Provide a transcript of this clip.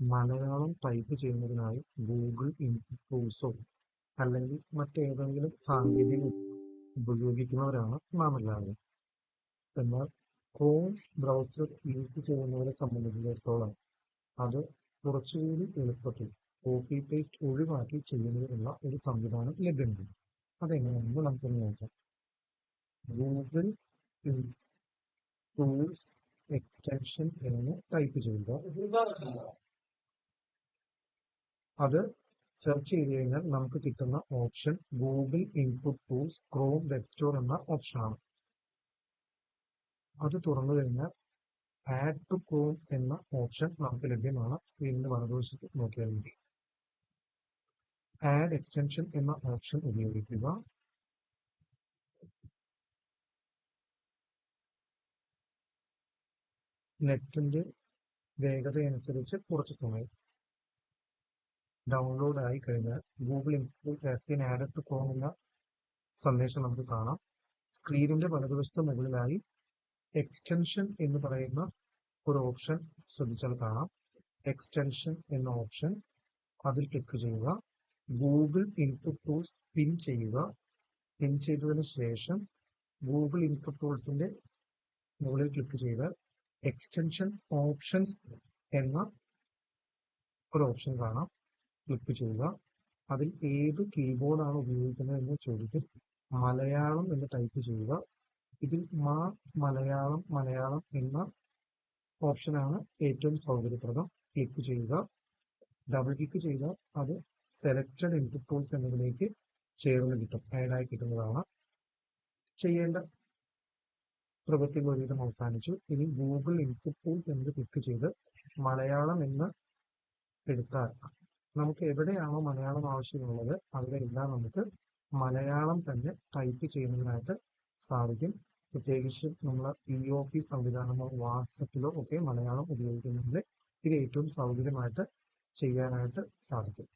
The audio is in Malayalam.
മലയാളം ടൈപ്പ് ചെയ്യുന്നതിനായി ഗൂഗിൾ ഇൻപുട്ട് അല്ലെങ്കിൽ മറ്റേതെങ്കിലും സാങ്കേതിക ഉപയോഗിക്കുന്നവരാണ് നാം എല്ലാവരും. എന്നാൽ ക്രോം ബ്രൗസർ യൂസ് ചെയ്യുന്നവരെ സംബന്ധിച്ചിടത്തോളം അത് കുറച്ചുകൂടി എളുപ്പത്തിൽ കോപ്പി പേസ്റ്റ് ഒഴിവാക്കി ചെയ്യുന്നതിനുള്ള ഒരു സംവിധാനം ലഭ്യമാണ്. അതെങ്ങനെയാണെന്ന് നമുക്ക് നോക്കാം. ഗൂഗിൾ ടൂൾസ് എക്സ്റ്റൻഷൻ എന്ന് ടൈപ്പ് ചെയ്യുക. അത് സെർച്ച് ചെയ്ത് കഴിഞ്ഞാൽ നമുക്ക് കിട്ടുന്ന option Google input tools Chrome web store എന്ന ഓപ്ഷനാണ് അത് തുറന്നു കഴിഞ്ഞാൽ ആഡ് ടു ക്രോം എന്ന ഓപ്ഷൻ നമുക്ക് ലഭ്യമാണ് സ്ക്രീനിന് വലതുവശത്ത് നോക്കിയാൽ മതി. ആഡ് എക്സ്റ്റൻഷൻ എന്ന ഓപ്ഷൻ ഉപയോഗിക്കുക. നെറ്റിന്റെ വേഗതയനുസരിച്ച് കുറച്ച് സമയം ഡൗൺലോഡ് ആയി കഴിഞ്ഞാൽ Google inputs has been added to Chrome എന്ന സന്ദേശം നമുക്ക് കാണാം. സ്ക്രീനിന്റെ വലതുവശത്ത് മുകളിലായി എക്സ്റ്റൻഷൻ എന്ന് പറയുന്ന ഒരു ഓപ്ഷൻ ശ്രദ്ധിച്ചാൽ കാണാം. എക്സ്റ്റൻഷൻ എന്ന ഓപ്ഷൻ അതിൽ ക്ലിക്ക് ചെയ്യുക. ഗൂഗിൾ ഇൻപുട്ട് ടൂൾസ് പിൻ ചെയ്യുക. പിൻ ചെയ്തതിന് ശേഷം ഗൂഗിൾ ഇൻപുട്ട് ടൂൾസിന്റെ മുകളിൽ ക്ലിക്ക് ചെയ്താൽ എക്സ്റ്റൻഷൻ ഓപ്ഷൻസ് എന്ന ഒരു ഓപ്ഷൻ കാണാം. ക്ലിക്ക് ചെയ്യുക. അതിൽ ഏത് കീബോർഡാണ് ഉപയോഗിക്കുന്നത് എന്ന ചോദ്യത്തിൽ മലയാളം എന്ന് ടൈപ്പ് ചെയ്യുക. ഇതിൽ മാ മലയാളം മലയാളം എന്ന ഓപ്ഷനാണ് ഏറ്റവും സൗകര്യപ്രദം. ക്ലിക്ക് ചെയ്യുക. ഡബിൾ ക്ലിക്ക് ചെയ്താൽ അത് സെലക്റ്റഡ് ഇൻപുട്ട് ടൂൾസ് എന്നതിലേക്ക് ചേർന്ന് കിട്ടും. ആഡായി കിട്ടുന്നതാണ്. ചെയ്യേണ്ട പ്രവൃത്തികൾ ഒരുവിധം അവസാനിച്ചു. ഇനി ഗൂഗിൾ ഇൻപുട്ട് ടൂൾസ് എന്നത് ക്ലിക്ക് ചെയ്ത് മലയാളം എന്ന് എടുത്താൽ നമുക്ക് എവിടെയാണോ മലയാളം ആവശ്യമുള്ളത് അവിടെയെല്ലാം നമുക്ക് മലയാളം തന്നെ ടൈപ്പ് ചെയ്യുന്നതിനായിട്ട് സാധിക്കും. പ്രത്യേകിച്ച് നമ്മൾ ഇ ഓഫീസ് സംവിധാനമോ വാട്സപ്പിലോ ഒക്കെ മലയാളം ഉപയോഗിക്കുന്നതിൽ ഇത് ഏറ്റവും സൗകര്യമായിട്ട് ചെയ്യാനായിട്ട് സാധിക്കും.